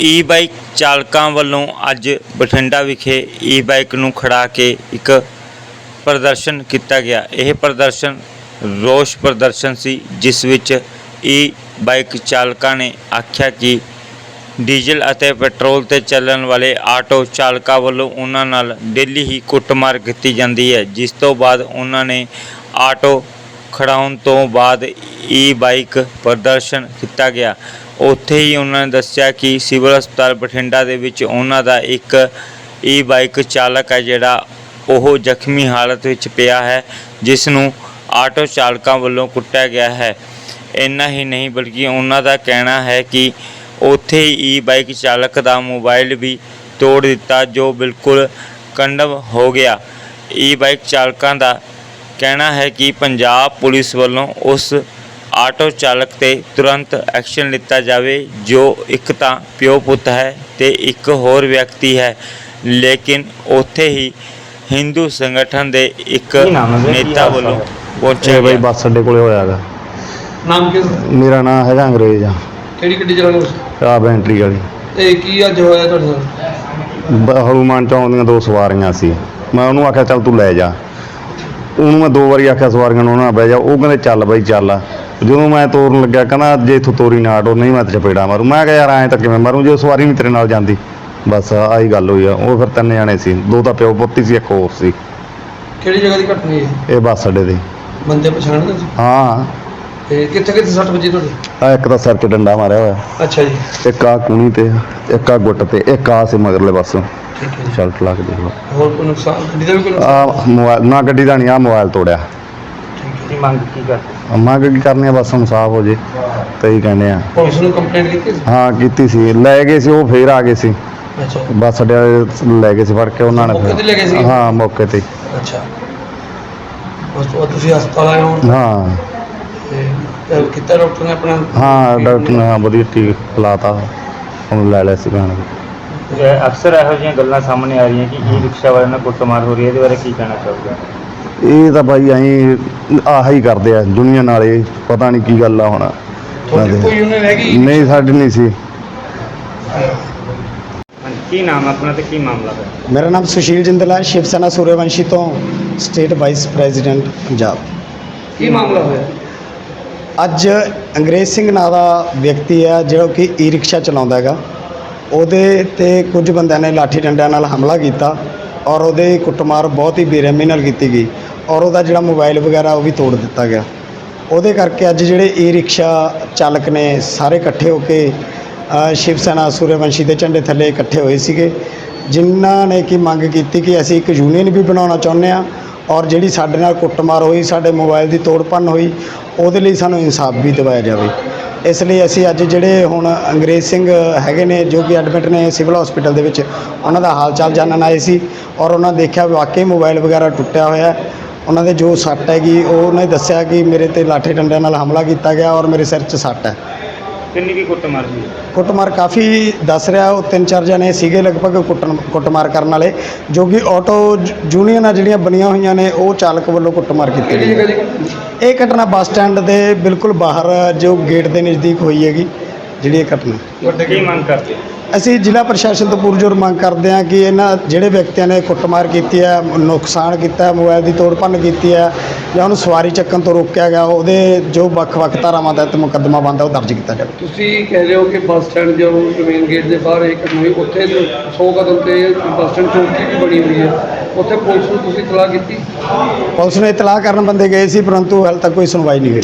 ਈ bike ਚਾਲਕਾਂ ਵੱਲੋਂ ਅੱਜ ਬਠਿੰਡਾ ਵਿਖੇ ਈ ਬਾਈਕ ਨੂੰ ਖੜਾ ਕੇ ਇੱਕ ਪ੍ਰਦਰਸ਼ਨ ਕੀਤਾ ਗਿਆ। ਇਹ ਪ੍ਰਦਰਸ਼ਨ ਰੋਸ ਪ੍ਰਦਰਸ਼ਨ ਸੀ, ਜਿਸ ਵਿੱਚ ਈ ਬਾਈਕ ਚਾਲਕਾਂ ਨੇ ਆਖਿਆ ਕਿ ਡੀਜ਼ਲ ਅਤੇ ਪੈਟਰੋਲ ਤੇ ਚੱਲਣ ਵਾਲੇ ਆਟੋ ਚਾਲਕਾਂ ਵੱਲੋਂ ਉਹਨਾਂ ਨਾਲ ਡੇਲੀ ਹੀ ਕੁੱਟਮਾਰ ਕੀਤੀ ਜਾਂਦੀ ਹੈ, ਜਿਸ ਤੋਂ ਬਾਅਦ ਉਹਨਾਂ ਨੇ ਆਟੋ ਖੜਾਉਣ ਤੋਂ ਬਾਅਦ ਈ ਬਾਈਕ ਪ੍ਰਦਰਸ਼ਨ ਕੀਤਾ ਗਿਆ। ਉੱਥੇ ਹੀ ਉਹਨਾਂ ਨੇ ਦੱਸਿਆ ਕਿ ਸਿਵਲ ਹਸਪਤਾਲ ਬਠਿੰਡਾ ਦੇ ਵਿੱਚ ਉਹਨਾਂ ਦਾ ਇੱਕ ਈ ਬਾਈਕ ਚਾਲਕ ਹੈ ਜਿਹੜਾ ਉਹ ਜ਼ਖਮੀ ਹਾਲਤ ਵਿੱਚ ਪਿਆ ਹੈ, ਜਿਸ ਨੂੰ ਆਟੋ ਚਾਲਕਾਂ ਵੱਲੋਂ ਕੁੱਟਿਆ ਗਿਆ ਹੈ। ਇੰਨਾ ਹੀ ਨਹੀਂ, ਬਲਕਿ ਉਹਨਾਂ ਦਾ ਕਹਿਣਾ ਹੈ ਕਿ ਉੱਥੇ ਹੀ ਈ ਬਾਈਕ ਚਾਲਕ ਦਾ ਮੋਬਾਈਲ ਵੀ ਤੋੜ ਦਿੱਤਾ, ਜੋ ਬਿਲਕੁਲ ਕੰਡਮ ਹੋ ਗਿਆ। ਈ ਬਾਈਕ ਚਾਲਕਾਂ ਦਾ ਕਹਿਣਾ ਹੈ ਕਿ ਪੰਜਾਬ ਪੁਲਿਸ ਵੱਲੋਂ ਉਸ ਆਟੋ ਚਾਲਕ ਤੇ ਤੁਰੰਤ ਐਕਸ਼ਨ ਲਿੱਤਾ ਜਾਵੇ ਜੋ ਇੱਕ ਤਾਂ ਪਿਓ ਪੁੱਤ ਹੈ ਤੇ ਇੱਕ ਹੋਰ ਵਿਅਕਤੀ ਹੈ। ਲੇਕਿਨ ਉੱਥੇ ਹੀ ਹਿੰਦੂ ਸੰਗਠਨ ਦੇ ਇੱਕ ਕੀ ਨਾਮ ਹੈ ਵੀਰੇ? ਕੀ ਨੇਤਾ ਵੱਲੋਂ? ਪਹੁੰਚਿਆ ਇਹ ਬਈ ਗਿਆ। ਬੱਸ ਅੱਡੇ ਕੋਲੇ ਹੋਇਆ ਗਾ ਨਾਮ ਕਿਸ ਮੇਰਾ ਨਾਮ ਹੈਗਾ ਅੰਗਰੇਜ਼ ਆ। ਕਿਹੜੀ ਗੱਡੀ ਚਲਾਉਂਦੇ ਤੁਸੀਂ ਆ ਬੈਂਟਰੀ ਵਾਲੀ। ਤੇ ਕੀ ਅੱਜ ਹੋਇਆ ਤੁਹਾਡੇ ਨਾਲ? ਬ- ਹਨੂਮਾਨ ਚੌਂਕ ਦੀਆਂ ਦੋ ਸਵਾਰੀਆਂ ਸੀ। ਮੈਂ ਉਹਨੂੰ ਆਖਿਆ ਚੱਲ ਤੂੰ ਲੈ ਜਾ। ਉਹਨੂੰ ਮੈਂ ਦੋ ਵਾਰੀ ਆਖਿਆ ਸਵਾਰੀਆਂ ਨੂੰ ਉਹਨਾਂ ਬਹਿ ਜਾ। ਉਹ ਕਹਿੰਦੇ ਚੱਲ ਬਈ ਚੱਲ। ਜਦੋਂ ਮੈਂ ਤੋਰਨ ਲੱਗਿਆ ਕਹਿੰਦਾ ਜੇ ਇੱਥੋਂ ਤੋਰੀ ਨਾ ਆਟੋ ਨਹੀਂ ਮੈਂ ਤੇ ਚਪੇੜਾ ਮਾਰੂ। ਮੈਂ ਕਿਹਾ ਯਾਰ ਐਂ ਤਾਂ ਕਿਵੇਂ ਮਾਰੂ? ਜੇ ਸਵਾਰੀ ਨਹੀਂ ਤੇਰੇ ਨਾਲ ਜਾਂਦੀ। ਬਸ ਆਹੀ ਗੱਲ ਹੋਈ ਆ। ਉਹ ਫਿਰ ਤਿੰਨ ਜਾਣੇ ਸੀ। ਦੋ ਤਾਂ ਪਿਓ ਪੁੱਤੀ ਸੀ ਇੱਕ ਹੋਰ ਸੀ। ਕਿਹੜੀ ਜਗ੍ਹਾ ਦੀ ਘਟਨਾ ਹੈ ਇਹ ਬੱਸ ਅੱਡੇ ਦੇ। ਬੰਦੇ ਪਛਾਣਦੇ ਤੁਸੀਂ? ਹਾਂ। ਤੇ ਕਿੱਥੇ ਕਿੱਥੇ ਸੱਟ ਵੱਜੀ ਤੁਹਾਡੇ? ਆ ਇੱਕ ਤਾਂ ਸਿਰ 'ਚ ਡੰਡਾ ਮਾਰਿਆ ਹੋਇਆ। ਅੱਛਾ ਜੀ। ਇੱਕ ਆ ਕੂਣੀ ਤੇ ਇੱਕ ਆ ਗੁੱਟ ਤੇ ਇੱਕ ਆ ਸੀ ਮਗਰਲੇ ਪਾਸੋਂ। ਠੀਕ ਹੈ ਜੀ। ਸ਼ਰਟ ਲਾ ਕੇ ਦੇਖ ਲਓ। ਹੋਰ ਕੋਈ ਨੁਕਸਾਨ? ਗੱਡੀ ਦਾ ਵੀ ਕੋਈ ਨੁਕਸਾਨ? ਆ ਮੋਬਾਈਲ ਨਾ ਗੱਡੀ ਦਾ ਨਹੀਂ ਆ ਮੋਬਾਈਲ ਤੋੜਿਆ। ਕੀ ਮੰਗ ਕੀ ਕਰਦੇ? ਅੰਮਾ ਕੀ ਕਰਨੀ ਆ? ਬਸ ਹੁਣ ਸਾਫ਼ ਹੋ ਜੇ। ਤੇ ਹੀ ਕਹਿੰਦੇ ਆ। ਪੁਲਿਸ ਨੂੰ ਕੰਪਲੇਂਟ ਕੀਤੀ ਸੀ? ਹਾਂ ਕੀਤੀ ਸੀ। ਲੈ ਗਏ ਸੀ ਉਹ ਫੇਰ ਆ ਗਏ ਸੀ। ਅੱਛਾ। ਬੱਸ ਅੱਡੇ ਵਾਲੇ ਲੈ ਗਏ ਸੀ ਫੜ ਕੇ ਉਹਨਾਂ ਨੇ ਮੌਕੇ ਤੇ ਲੈ ਗਏ ਸੀ? ਹਾਂ ਮੌਕੇ ਤੇ ਅੱਛਾ। ਉਸ ਤੋਂ ਬਾਅਦ ਤੁਸੀਂ ਹਸਪਤਾਲ ਆਏ ਹੋ ਹਾਂ। ਕੀਤਾ ਡਾਕਟਰ ਨੇ ਆਪਣਾ ਹਾਂ ਡਾਕਟਰ ਨੇ ਹਾਂ ਵਧੀਆ ਲਾਤਾ। ਹੁਣ ਲੈ ਲਿਆ ਸੀ ਭੈਣ ਅਕਸਰ ਇਹੋ ਜਿਹੀਆਂ ਗੱਲਾਂ ਸਾਹਮਣੇ ਆ ਰਹੀਆਂ ਕਿ ਈ ਰਿਕਸ਼ਾ ਵਾਲਿਆਂ ਨਾਲ ਕੁੱਟਮਾਰ ਹੋ ਰਹੀ ਹੈ ਇਹਦੇ ਬਾਰੇ ਕੀ ਕਹਿਣਾ ਚਾਹੋਗੇ? ਇਹ ਤਾਂ ਬਾਈ ਐਂ ਆਹ ਹੀ ਕਰਦੇ ਆ ਦੁਨੀਆ ਨਾਲੇ ਪਤਾ ਨਹੀਂ ਕੀ ਗੱਲ ਆ ਹੁਣ। ਤੁਹਾਡੀ ਕੋਈ ਉਹਨੇ ਨਹੀਂ ਸਾਡੀ ਨਹੀਂ ਸੀ। ਹਾਂਜੀ ਕੀ ਨਾਮ ਹੈ ਆਪਣਾ ਤੇ ਕੀ ਮਾਮਲਾ ਹੈ? ਮੇਰਾ ਨਾਮ ਸੁਸ਼ੀਲ ਜਿੰਦਲ ਹੈ ਸ਼ਿਵ ਸੈਨਾ ਸੂਰਯਵੰਸ਼ੀ ਤੋਂ ਸਟੇਟ ਵਾਈਸ ਪ੍ਰੈਜ਼ੀਡੈਂਟ ਪੰਜਾਬ। ਕੀ ਮਾਮਲਾ ਹੋਇਆ? ਅੱਜ ਅੰਗਰੇਜ਼ ਸਿੰਘ ਨਾਂ ਦਾ ਵਿਅਕਤੀ ਆ ਜਿਹੜਾ ਕਿ ਈ ਰਿਕਸ਼ਾ ਚਲਾਉਂਦਾ ਹੈਗਾ। ਉਹਦੇ ਤੇ ਕੁਝ ਬੰਦਿਆਂ ਨੇ ਲਾਠੀ ਡੰਡਿਆਂ ਨਾਲ ਹਮਲਾ ਕੀਤਾ ਔਰ ਉਹਦੇ ਕੁੱਟਮਾਰ ਬਹੁਤ ਹੀ ਬੇਰਹਿਮੀ ਨਾਲ ਕੀਤੀ ਗਈ ਔਰ ਉਹਦਾ ਜਿਹੜਾ ਮੋਬਾਈਲ ਵਗੈਰਾ ਉਹ ਵੀ ਤੋੜ ਦਿੱਤਾ ਗਿਆ। ਉਹਦੇ ਕਰਕੇ ਅੱਜ ਜਿਹੜੇ ਈ ਰਿਕਸ਼ਾ ਚਾਲਕ ਨੇ ਸਾਰੇ ਇਕੱਠੇ ਹੋ ਕੇ ਸ਼ਿਵ ਸੈਨਾ, ਸੂਰਯਵੰਸ਼ੀ ਦੇ ਝੰਡੇ ਥੱਲੇ ਇਕੱਠੇ ਹੋਏ ਸੀਗੇ। ਜਿਨ੍ਹਾਂ ਨੇ ਕਿ ਮੰਗ ਕੀਤੀ ਕਿ ਅਸੀਂ ਇੱਕ ਯੂਨੀਅਨ ਵੀ ਬਣਾਉਣਾ ਚਾਹੁੰਦੇ ਆ ਔਰ ਜਿਹੜੀ ਸਾਡੇ ਨਾਲ ਕੁੱਟਮਾਰ ਹੋਈ, ਸਾਡੇ ਮੋਬਾਈਲ ਦੀ ਤੋੜ ਭੰਨ ਹੋਈ, ਉਹਦੇ ਲਈ ਸਾਨੂੰ ਇਨਸਾਫ ਵੀ ਦਿਵਾਇਆ ਜਾਵੇ। ਇਸ ਲਈ ਅਸੀਂ ਅੱਜ ਜਿਹੜੇ ਹੁਣ ਅੰਗਰੇਜ਼ ਸਿੰਘ ਹੈਗੇ ਨੇ, ਜੋ ਕਿ ਐਡਮਿਟ ਨੇ ਸਿਵਲ ਹਸਪੀਟਲ ਦੇ ਵਿੱਚ, ਉਹਨਾਂ ਦਾ ਹਾਲ ਚਾਲ ਜਾਣਨ ਆਏ ਸੀ ਔਰ ਉਹਨਾਂ ਦੇਖਿਆ ਵਾਕਈ ਮੋਬਾਈਲ ਵਗੈਰਾ ਟੁੱਟਿਆ ਹੋਇਆ ਉਹਨਾਂ ਦੇ ਜੋ ਸੱਟ ਹੈਗੀ, ਉਹ ਉਹਨੇ ਦੱਸਿਆ ਕਿ ਮੇਰੇ ਤੇ ਲਾਠੇ ਡੰਡਿਆਂ ਨਾਲ ਹਮਲਾ ਕੀਤਾ ਗਿਆ ਔਰ ਮੇਰੇ ਸਿਰ 'ਚ ਸੱਟ ਹੈ। ਕਿੰਨੀ ਕੀ ਕੁੱਟਮਾਰ ਹੋਈ? ਕੁੱਟਮਾਰ ਕਾਫੀ ਦੱਸ ਰਿਹਾ, ਉਹ ਤਿੰਨ ਚਾਰ ਜਣੇ ਸੀਗੇ ਲਗਭਗ ਕੁੱਟਣ, ਕੁੱਟਮਾਰ ਕਰਨ ਵਾਲੇ, ਜੋ ਕਿ ਆਟੋ ਯੂਨੀਅਨਾਂ ਜਿਹੜੀਆਂ ਬਣੀਆਂ ਹੋਈਆਂ ਨੇ, ਉਹ ਚਾਲਕ ਵੱਲੋਂ ਕੁੱਟਮਾਰ ਕੀਤੀ ਗਈ ਜਗ੍ਹਾ ਇਹ ਘਟਨਾ ਬੱਸ ਸਟੈਂਡ ਦੇ ਬਿਲਕੁਲ ਬਾਹਰ, ਜੋ ਗੇਟ ਦੇ ਨਜ਼ਦੀਕ ਹੋਈ ਹੈਗੀ। ਜਿਹੜੀ ਇਹ ਘਟਨਾ। ਤੁਹਾਡੇ ਕੀ ਮੰਗ ਕਰਦੇ ਅਸੀਂ ਜ਼ਿਲ੍ਹਾ ਪ੍ਰਸ਼ਾਸਨ ਤੋਂ ਪੁਰਜੋਰ ਮੰਗ ਕਰਦੇ ਹਾਂ ਕਿ ਇਹਨਾਂ ਜਿਹੜੇ ਵਿਅਕਤੀਆਂ ਨੇ ਕੁੱਟਮਾਰ ਕੀਤੀ ਹੈ ਨੁਕਸਾਨ ਕੀਤਾ ਹੈ ਮੋਬਾਈਲ ਦੀ ਤੋੜ ਭੰਨ ਕੀਤੀ ਹੈ ਜਾਂ ਉਹਨੂੰ ਸਵਾਰੀ ਚੱਕਣ ਤੋਂ ਰੋਕਿਆ ਗਿਆ ਉਹਦੇ ਜੋ ਵੱਖ-ਵੱਖ ਧਾਰਾਵਾਂ ਤਹਿਤ ਮੁਕੱਦਮਾ ਬਣਦਾ ਉਹ ਦਰਜ ਕੀਤਾ ਜਾਵੇ। ਤੁਸੀਂ ਕਹਿ ਰਹੇ ਹੋ ਕਿ ਬੱਸ ਸਟੈਂਡ ਜੋ ਮੇਨ ਗੇਟ ਦੇ ਬਾਹਰ ਇੱਕ ਹੋਈ ਉੱਥੇ 100 ਕਦਮ ਤੇ ਬੱਸ ਸਟੈਂਡ ਚੌਕੀ ਵੀ ਬਣੀ ਹੋਈ ਹੈ ਉੱਥੇ ਪੁਲਿਸ ਨੂੰ ਤੁਸੀਂ ਇਤਲਾਹ ਕੀਤੀ? ਪੁਲਿਸ ਨੇ ਇਤਲਾਹ ਕਰਨ ਬੰਦੇ ਗਏ ਸੀ ਪਰੰਤੂ ਹਾਲੇ ਤੱਕ ਕੋਈ ਸੁਣਵਾਈ ਨਹੀਂ ਹੋਈ।